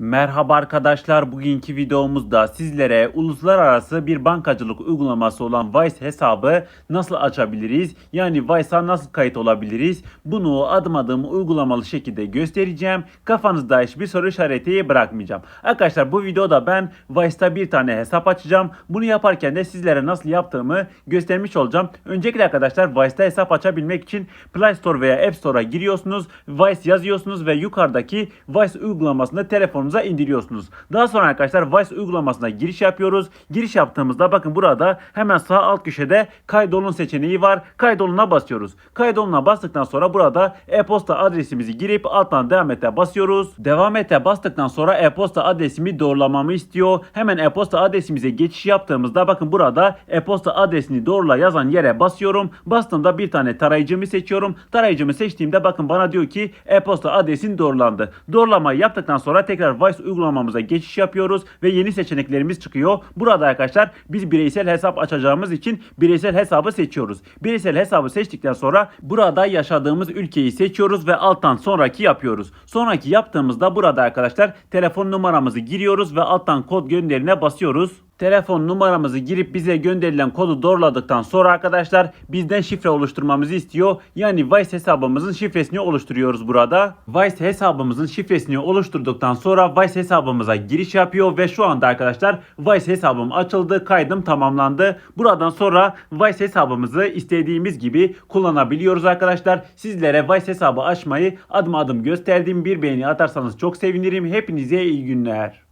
Merhaba arkadaşlar. Bugünkü videomuzda sizlere uluslararası bir bankacılık uygulaması olan Vice hesabı nasıl açabiliriz? Yani Vice'a nasıl kayıt olabiliriz? Bunu adım adım uygulamalı şekilde göstereceğim. Kafanızda hiçbir soru işareti bırakmayacağım. Arkadaşlar bu videoda ben Vice'ta bir tane hesap açacağım. Bunu yaparken de sizlere nasıl yaptığımı göstermiş olacağım. Öncelikle arkadaşlar Vice'ta hesap açabilmek için Play Store veya App Store'a giriyorsunuz. Vice yazıyorsunuz ve yukarıdaki Vice uygulamasını telefonunuza indiriyorsunuz. Daha sonra arkadaşlar Vice uygulamasına giriş yapıyoruz. Giriş yaptığımızda bakın burada hemen sağ alt köşede kaydolun seçeneği var. Kaydoluna basıyoruz. Kaydoluna bastıktan sonra burada e-posta adresimizi girip alttan devam ete basıyoruz. Devam ete bastıktan sonra e-posta adresimi doğrulamamı istiyor. Hemen e-posta adresimize geçiş yaptığımızda bakın burada e-posta adresini doğrula yazan yere basıyorum. Bastığımda bir tane tarayıcımı seçiyorum. Tarayıcımı seçtiğimde bakın bana diyor ki e-posta adresin doğrulandı. Doğrulamayı yaptıktan sonra tekrar Vice uygulamamıza geçiş yapıyoruz ve yeni seçeneklerimiz çıkıyor. Burada arkadaşlar biz bireysel hesap açacağımız için bireysel hesabı seçiyoruz. Bireysel hesabı seçtikten sonra burada yaşadığımız ülkeyi seçiyoruz ve alttan sonraki yapıyoruz. Sonraki yaptığımızda burada arkadaşlar telefon numaramızı giriyoruz ve alttan kod gönderine basıyoruz. Telefon numaramızı girip bize gönderilen kodu doğruladıktan sonra arkadaşlar bizden şifre oluşturmamızı istiyor. Yani Vice hesabımızın şifresini oluşturuyoruz burada. Vice hesabımızın şifresini oluşturduktan sonra Vice hesabımıza giriş yapıyor ve şu anda arkadaşlar Vice hesabım açıldı. Kaydım tamamlandı. Buradan sonra Vice hesabımızı istediğimiz gibi kullanabiliyoruz arkadaşlar. Sizlere Vice hesabı açmayı adım adım gösterdiğim bir beğeni atarsanız çok sevinirim. Hepinize iyi günler.